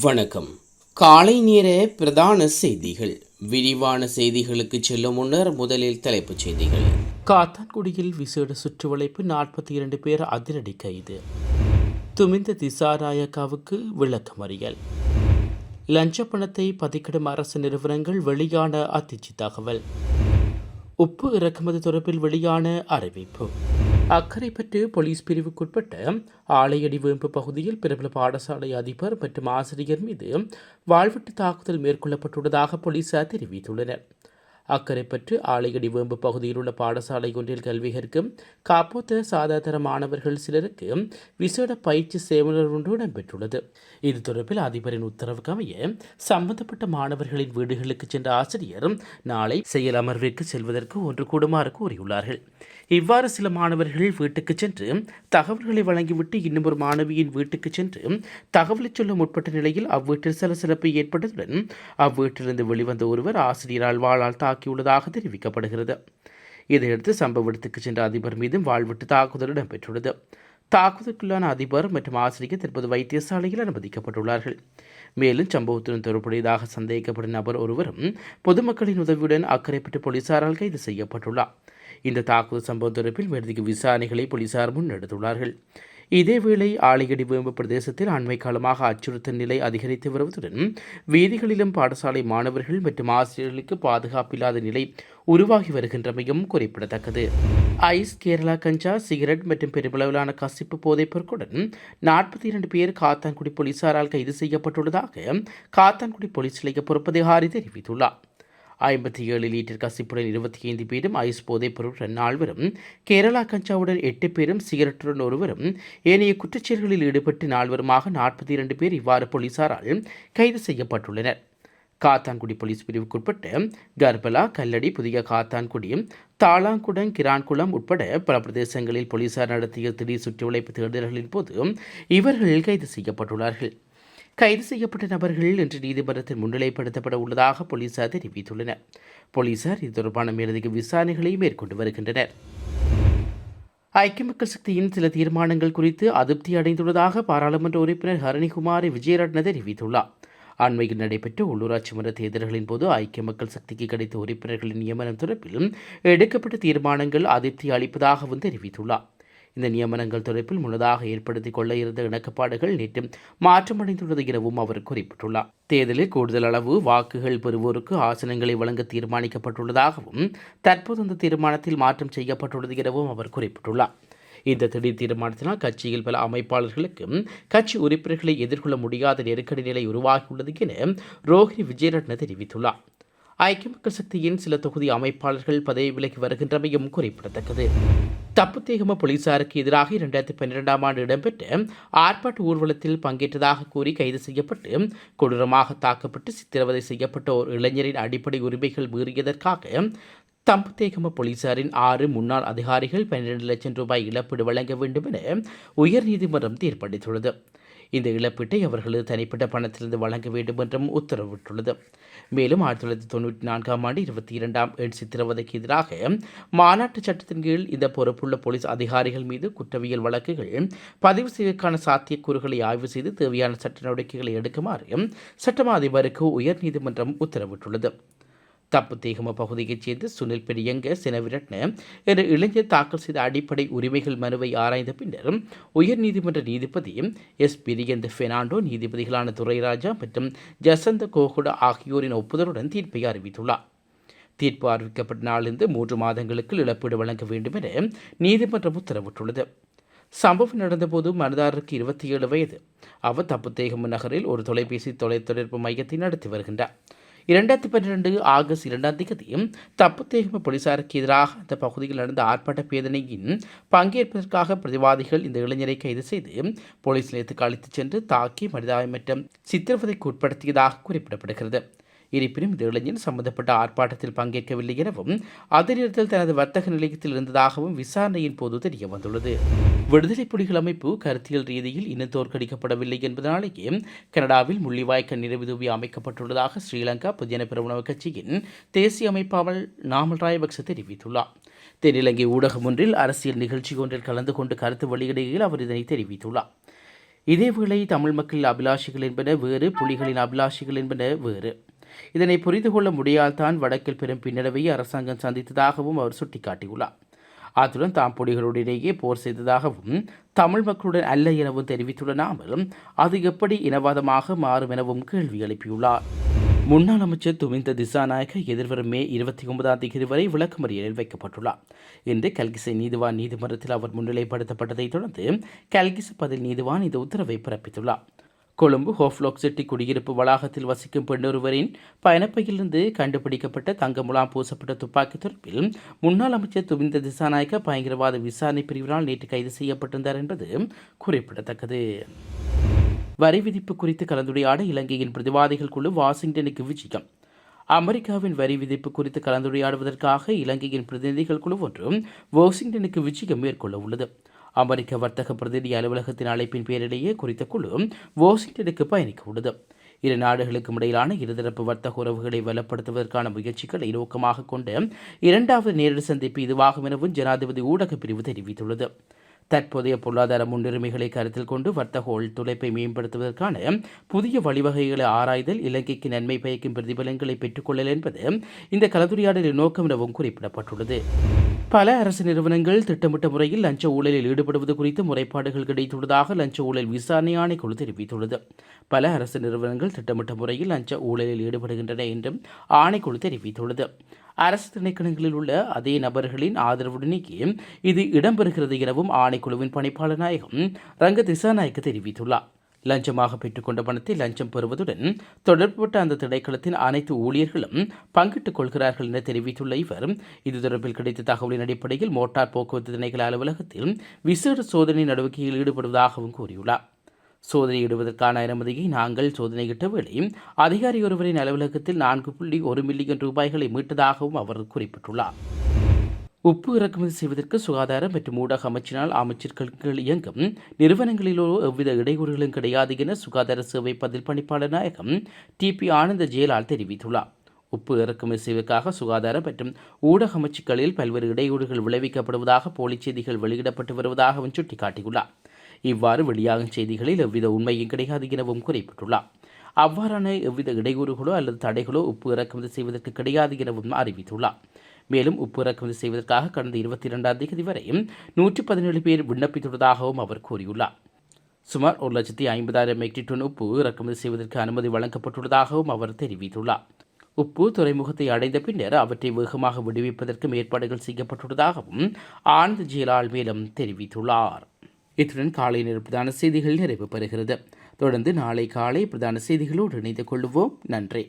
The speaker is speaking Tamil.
வணக்கம். காலை நேர பிரதான செய்திகள். விரிவான செய்திகளுக்கு செல்லும் முன்னர் முதலில் தலைப்புச் செய்திகள். காத்தான்குடியில் விசேட சுற்றுவளைப்பு நாற்பத்தி இரண்டு பேர் அதிரடி கைது. துமிந்த திசாநாயக்காவுக்கு விளக்கமறியல் லஞ்ச பணத்தை பதிக்கிடும் அரசு நிறுவனங்கள் வெளியான அதிர்ச்சி தகவல். உப்பு இறக்குமதி தொடர்பில் வெளியான அறிவிப்பு. அக்கரைப்பற்று போலீஸ் பிரிவுக்குட்பட்ட ஆலையடி வேம்பு பகுதியில் பிரபல பாடசாலை அதிபர் மற்றும் ஆசிரியர் மீது வாழ்வெட்டு தாக்குதல் மேற்கொள்ளப்பட்டுள்ளதாக போலீசார் தெரிவித்துள்ளனர். அக்கரைப்பற்று ஆலையடி வேம்பு பகுதியில் உள்ள பாடசாலை ஒன்றில் கல்வி கற்கும் காப்போத்த சாதாரண மாணவர்கள் சிலருக்கு விசேட பயிற்சி சேவலர் ஒன்று இடம்பெற்றுள்ளது. இது தொடர்பில் அதிபரின் உத்தரவுக்கு அமைய சம்பந்தப்பட்ட மாணவர்களின் வீடுகளுக்கு சென்ற ஆசிரியர் நாளை செயல் அமர்விற்கு செல்வதற்கு ஒன்று கூடுமாறு கூறியுள்ளார்கள். இவ்வாறு சில மாணவர்கள் வீட்டுக்கு சென்று தகவல்களை வழங்கிவிட்டு இன்னும் ஒரு மாணவியின் வீட்டுக்கு சென்று தகவலை சொல்ல முற்பட்ட நிலையில் அவ்வீட்டில் சலசலப்பு ஏற்பட்டதுடன் அவ்வீட்டிலிருந்து வெளிவந்த ஒருவர் ஆசிரியரால் வாளால் தாக்கியுள்ளதாக தெரிவிக்கப்படுகிறது. இதையடுத்து சம்பவ இடத்துக்கு சென்ற அதிபர் மீதும் வாழ்விட்டு தாக்குதல் இடம்பெற்றுள்ளது. தாக்குதலுக்குள்ளான அதிபர் மற்றும் ஆசிரியர் தற்போது வைத்தியசாலையில் அனுமதிக்கப்பட்டுள்ளார்கள். மேலும் சம்பவத்துடன் தொடர்புடையதாக சந்தேகிக்கப்படும் நபர் ஒருவரும் பொதுமக்களின் உதவியுடன் அக்கறைப்பட்டு போலீசாரால் கைது செய்யப்பட்டுள்ளார். இந்த தாக்குதல் சம்பவம் தொடர்பில் மேலதிக விசாரணைகளை போலீசார் முன்னெடுத்துள்ளார்கள். இதேவேளை ஆலையடி வேம்பு பிரதேசத்தில் அண்மை காலமாக அச்சுறுத்தல் நிலை அதிகரித்து வருவதுடன் வீதிகளிலும் பாடசாலை மாணவர்கள் மற்றும் ஆசிரியர்களுக்கு பாதுகாப்பில்லாத நிலை உருவாகி வருகின்றமையும் குறிப்பிடத்தக்கது. ஐஸ் கேரளா கஞ்சா சிகரெட் மற்றும் பெருமளவிலான கசிப்பு போதைப் பொருட்களுடன் நாற்பத்தி இரண்டு பேர் காத்தான்குடி போலீசாரால் கைது செய்யப்பட்டுள்ளதாக காத்தான்குடி போலீஸ் நிலைய பொறுப்பதிகாரி தெரிவித்துள்ளார். ஐம்பத்தி ஏழு லிட்டர் கசிப்புடன் இருபத்தி ஐந்து பேரும் ஐஸ் போதைப் பொருளுடன் நால்வரும் கேரளா கஞ்சாவுடன் எட்டு பேரும் சிகரெட்டுடன் ஒருவரும் ஏனைய குற்றச்செயல்களில் ஈடுபட்டு நால்வருமாக நாற்பத்தி இரண்டு பேர் இவ்வாறு போலீசாரால் கைது செய்யப்பட்டுள்ளனர். காத்தான்குடி போலீஸ் பிரிவுக்குட்பட்டு கர்பலா கல்லடி புதிய காத்தான்குடி தாளாங்குடம் கிரான்குளம் உட்பட பல பிரதேசங்களில் போலீசார் நடத்திய திடீர் சுற்றி உழைப்பு தேடுதல்களின் போது இவர்கள் கைது செய்யப்பட்டுள்ளார்கள். கைது செய்யப்பட்ட நபர்கள் இன்று நீதிமன்றத்தில் முன்னிலைப்படுத்தப்பட உள்ளதாக போலீசார் தெரிவித்துள்ளனர். போலீசார் இது தொடர்பான மேலதிக விசாரணைகளை மேற்கொண்டு வருகின்றனர். ஐக்கிய மக்கள் சக்தியின் சில தீர்மானங்கள் குறித்து அதிருப்தி அடைந்துள்ளதாக பாராளுமன்ற உறுப்பினர் ஹரணிகுமாரி விஜயரட்ன தெரிவித்துள்ளார். அண்மையில் நடைபெற்ற உள்ளூராட்சி மன்ற தேர்தல்களின் போது ஐக்கிய மக்கள் சக்திக்கு கிடைத்த உறுப்பினர்களின் நியமனம் தொடர்பிலும் எடுக்கப்பட்ட தீர்மானங்கள் அதிருப்தி அளிப்பதாகவும் தெரிவித்துள்ளார். இந்த நியமனங்கள் தொடர்பில் முன்னதாக ஏற்படுத்திக் கொள்ள இருந்த இணக்கப்பாடுகள் நேற்று மாற்றமடைந்துள்ளது எனவும் அவர் குறிப்பிட்டுள்ளார். தேர்தலில் கூடுதல் அளவு வாக்குகள் பெறுவோருக்கு ஆசனங்களை வழங்க தீர்மானிக்கப்பட்டுள்ளதாகவும் தற்போது அந்த தீர்மானத்தில் மாற்றம் செய்யப்பட்டுள்ளது எனவும் அவர் குறிப்பிட்டுள்ளார். இந்த திடீர் தீர்மானத்தினால் கட்சியில் பல அமைப்பாளர்களுக்கு கட்சி உறுப்பினர்களை எதிர்கொள்ள முடியாத நெருக்கடி நிலை உருவாகியுள்ளது என ரோஹிணி விஜயரட்ன தெரிவித்துள்ளார். ஐக்கிய மக்கள் சக்தியின் சில தொகுதி அமைப்பாளர்கள் பதவி விலகி வருகின்றமையும் குறிப்பிடத்தக்கது. தப்புத்தேகம போலீசாருக்கு எதிராக இரண்டாயிரத்தி பன்னிரெண்டாம் ஆண்டு இடம்பெற்ற ஆர்ப்பாட்ட ஊர்வலத்தில் பங்கேற்றதாக கூறி கைது செய்யப்பட்டு கொடூரமாக தாக்கப்பட்டு சித்திரவதை செய்யப்பட்ட ஒரு இளைஞரின் அடிப்படை உரிமைகள் மீறியதற்காக தம்புத்தேகம போலீசாரின் ஆறு முன்னாள் அதிகாரிகள் பன்னிரண்டு லட்சம் ரூபாய் இழப்பீடு வழங்க வேண்டும் என உயர்நீதிமன்றம் தீர்ப்பளித்துள்ளது. இந்த இழப்பீட்டை அவர்களது தனிப்பட்ட பணத்திலிருந்து வழங்க வேண்டும் என்றும் உத்தரவிட்டுள்ளது. மேலும் ஆயிரத்தி தொள்ளாயிரத்தி தொண்ணூற்றி நான்காம் ஆண்டு இருபத்தி இரண்டாம் எண் சித்திரவதைக்கு எதிராக மாநாட்டு சட்டத்தின் கீழ் இந்த பொறுப்புள்ள போலீஸ் அதிகாரிகள் மீது குற்றவியல் வழக்குகள் பதிவு செய்வதற்கான சாத்தியக்கூறுகளை ஆய்வு செய்து தேவையான சட்ட நடவடிக்கைகளை எடுக்குமாறு சட்டமா அதிபருக்கு உயர்நீதிமன்றம் உத்தரவிட்டுள்ளது. தப்புத்தேகம பகுதியைச் சேர்ந்த சுனில் பெரியங்க செனவிரட்ன என்ற இளைஞர் தாக்கல் செய்த அடிப்படை உரிமைகள் மனுவை ஆராய்ந்த பின்னர் உயர்நீதிமன்ற நீதிபதி எஸ். பிரியந்த பெர்னாண்டோ நீதிபதிகளான துரைராஜா மற்றும் ஜசந்த கோகுடா ஆகியோரின் ஒப்புதலுடன் தீர்ப்பை அறிவித்துள்ளார். தீர்ப்பு அறிவிக்கப்பட்ட நாளிலிருந்து மூன்று மாதங்களுக்கு இழப்பீடு வழங்க வேண்டும் என நீதிமன்றம் உத்தரவிட்டுள்ளது. சம்பவம் நடந்தபோது மனதாரருக்கு இருபத்தி ஏழு வயது. அவர் தப்புத்தேகம நகரில் ஒரு தொலைபேசி தொலைத்தொடர்பு மையத்தை நடத்தி வருகின்றார். இரண்டாயிரத்தி பன்னிரெண்டு ஆகஸ்ட் இரண்டாம் தப்பு தப்புத்தேகம போலீசாருக்கு எதிராக அந்த பகுதியில் நடந்த ஆர்ப்பாட்ட பேதனையின் பங்கேற்பதற்காக பிரதிவாதிகள் இந்த இளைஞரை கைது செய்து போலீஸ் நிலையத்துக்கு அழைத்துச் சென்று தாக்கி மனிதாயமற்ற சித்திரவதைக்கு உட்படுத்தியதாக குறிப்பிடப்படுகிறது. இருப்பினும் இந்த இளைஞன் சம்பந்தப்பட்ட ஆர்ப்பாட்டத்தில் பங்கேற்கவில்லை எனவும் அதே நேரத்தில் தனது வர்த்தக நிலையத்தில் இருந்ததாகவும் விசாரணையின் போது தெரிய வந்துள்ளது. விடுதலை புலிகள் அமைப்பு கருத்தியல் ரீதியில் இன்னும் தோற்கடிக்கப்படவில்லை என்பதனாலேயே கனடாவில் முள்ளிவாய்க்க நிறைவுதவி அமைக்கப்பட்டுள்ளதாக ஸ்ரீலங்கா பொதுஜன பிரபுணவ கட்சியின் தேசிய அமைப்பாளர் நாமல் ராயபக்ச தெரிவித்துள்ளார். தென்னிலங்கை ஊடகம் ஒன்றில் அரசியல் நிகழ்ச்சி ஒன்றில் கலந்து கொண்டு கருத்து வெளியிடுகையில் அவர் இதனை தெரிவித்துள்ளார். இதேவேளை தமிழ் மக்கள் அபிலாஷிகள் என்பன வேறு புலிகளின் அபிலாஷிகள் என்பன வேறு. இதனை புரிந்து கொள்ள முடியால்தான் வடக்கில் பெரும் பின்னடைவை அரசாங்கம் சந்தித்ததாகவும் அவர் சுட்டிக்காட்டியுள்ளார். அத்துடன் தாம் புலிகளுடனேயே போர் செய்ததாகவும் தமிழ் மக்களுடன் அல்ல எனவும் தெரிவித்துள்ளனாமல் அது எப்படி இனவாதமாக மாறும் எனவும் கேள்வி எழுப்பியுள்ளார். முன்னாள் அமைச்சர் துமிந்த திசாநாயக எதிர்வரும் மே இருபத்தி ஒன்பதாம் தேதி வரை விளக்கமறியலில் வைக்கப்பட்டுள்ளார். இன்று கல்கிசை நீதிவான் நீதிமன்றத்தில் அவர் முன்னிலைப்படுத்தப்பட்டதைத் தொடர்ந்து கல்கிசு பதில் நீதிவான் இந்த உத்தரவை பிறப்பித்துள்ளார். கொழும்பு ஹோஃப்லோக் சிட்டி குடியிருப்பு வளாகத்தில் வசிக்கும் பெண்ணொருவரின் பயணப்பையிலிருந்து கண்டுபிடிக்கப்பட்ட தங்க முலாம் பூசப்பட்ட துப்பாக்கி தொடர்பில் முன்னாள் அமைச்சர் துவிந்த திசாநாயக்க பயங்கரவாத விசாரணை பிரிவினால் நேற்று கைது செய்யப்பட்டிருந்தார் என்பது குறிப்பிடத்தக்கது. வரி விதிப்பு குறித்து கலந்துரையாட இலங்கையின் பிரதிவாதிகள் குழு வாஷிங்டனுக்கு விஜயம். அமெரிக்காவின் வரி விதிப்பு குறித்து கலந்துரையாடுவதற்காக இலங்கையின் பிரதிநிதிகள் குழு ஒன்றும் வாஷிங்டனுக்கு விஜயம் மேற்கொள்ள உள்ளது. அமெரிக்க வர்த்தக பிரதிநிதி அலுவலகத்தின் அழைப்பின் பேரிலேயே குறித்த குழு வாஷிங்டனுக்கு பயணிக்க உள்ளது. இரு நாடுகளுக்கும் இடையிலான இருதரப்பு வர்த்தக உறவுகளை வலப்படுத்துவதற்கான முயற்சிகளை நோக்கமாக கொண்டு இரண்டாவது நேரடி சந்திப்பு இதுவாகும் எனவும் ஜனாதிபதி ஊடகப் பிரிவு தெரிவித்துள்ளது. தற்போதைய பொருளாதார முன்னுரிமைகளை கருத்தில் கொண்டு வர்த்தக ஒத்துழைப்பை மேம்படுத்துவதற்கான புதிய வழிவகைகளை ஆராய்தல் இலங்கைக்கு நன்மை பயக்கும் பிரதிபலன்களை பெற்றுக்கொள்ளல் என்பது இந்த கலந்துரையாடலின் நோக்கம் எனவும் குறிப்பிடப்பட்டுள்ளது. பல அரசு நிறுவனங்கள் திட்டமிட்ட முறையில் லஞ்ச ஊழலில் ஈடுபடுவது குறித்து முறைப்பாடுகள் கிடைத்துள்ளதாக லஞ்ச ஊழல் விசாரணை ஆணைக்குழு தெரிவித்துள்ளது. பல அரசு நிறுவனங்கள் திட்டமிட்ட முறையில் லஞ்ச ஊழலில் ஈடுபடுகின்றன என்றும் ஆணைக்குழு தெரிவித்துள்ளது. அரசு திணைக்களங்களில் உள்ள அதே நபர்களின் ஆதரவுடனேயே இது இடம்பெறுகிறது எனவும் ஆணைக்குழுவின் பணிப்பாளர் நாயகம் ரங்க திசாநாயக்கு தெரிவித்துள்ளார். லஞ்சமாக பெற்றுக்கொண்ட பணத்தை லஞ்சம் பெறுவதுடன் தொடர்புபட்ட அந்த திணைக்களத்தின் அனைத்து ஊழியர்களும் பங்கிட்டுக் கொள்கிறார்கள் என தெரிவித்துள்ள இவர் இது தொடர்பில் கிடைத்த தகவலின் அடிப்படையில் மோட்டார் போக்குவரத்து திணைக்கள அலுவலகத்தில் விசேட சோதனை நடவடிக்கையில் ஈடுபடுவதாகவும் கூறியுள்ளார். சோதனையிடுவதற்கான அனுமதியை நாங்கள் சோதனையிட்ட வேளை அதிகாரி ஒருவரின் அலுவலகத்தில் நான்கு புள்ளி ஒரு மில்லியன் ரூபாய்களை மீட்டதாகவும் அவர் குறிப்பிட்டுள்ளார். உப்பு இறக்குமதி செய்வதற்கு சுகாதார மற்றும் ஊடக அமைச்சினால் அமைச்சர்கள் இயங்கும் நிறுவனங்களிலோ எவ்வித இடையூறுகளும் கிடையாது என சுகாதார சேவை பதில் பணிப்பாளர் நாயகம் டி பி ஆனந்த ஜெயலால் தெரிவித்துள்ளார். உப்பு இறக்குமதி செய்வதற்காக சுகாதார மற்றும் ஊடக அமைச்சுக்களில் பல்வேறு இடையூறுகள் விளைவிக்கப்படுவதாக போலி செய்திகள் வெளியிடப்பட்டு வருவதாகவும் சுட்டிக்காட்டியுள்ளார். இவ்வாறு வெளியாகும் செய்திகளில் எவ்வித உண்மையும் கிடையாது எனவும் குறிப்பிட்டுள்ளார். அவ்வாறான எவ்வித இடையூறுகளோ அல்லது தடைகளோ உப்பு இறக்குமதி செய்வதற்கு கிடையாது எனவும் அறிவித்துள்ளார். மேலும் உப்பு இறக்குமதி செய்வதற்காக கடந்த இருபத்தி இரண்டாம் தேதி வரை நூற்றி பதினேழு பேர் விண்ணப்பித்துள்ளதாகவும் அவர் கூறியுள்ளார். சுமார் ஒரு லட்சத்தி ஐம்பதாயிரம் மெட்ரிக் டன் உப்பு இறக்குமதி செய்வதற்கு அனுமதி வழங்கப்பட்டுள்ளதாகவும் அவர் தெரிவித்துள்ளார். உப்பு துறைமுகத்தை அடைந்த பின்னர் அவற்றை வேகமாக விடுவிப்பதற்கு ஏற்பாடுகள் செய்யப்பட்டுள்ளதாகவும் ஆனந்த் ஜியலால் மேலும் தெரிவித்துள்ளார். இத்துடன் காலை நேர பிரதான செய்திகள் நிறைவு பெறுகிறது தொடர்ந்து நாளை காலை பிரதான செய்திகளோடு இணைந்து கொள்வோம். நன்றி.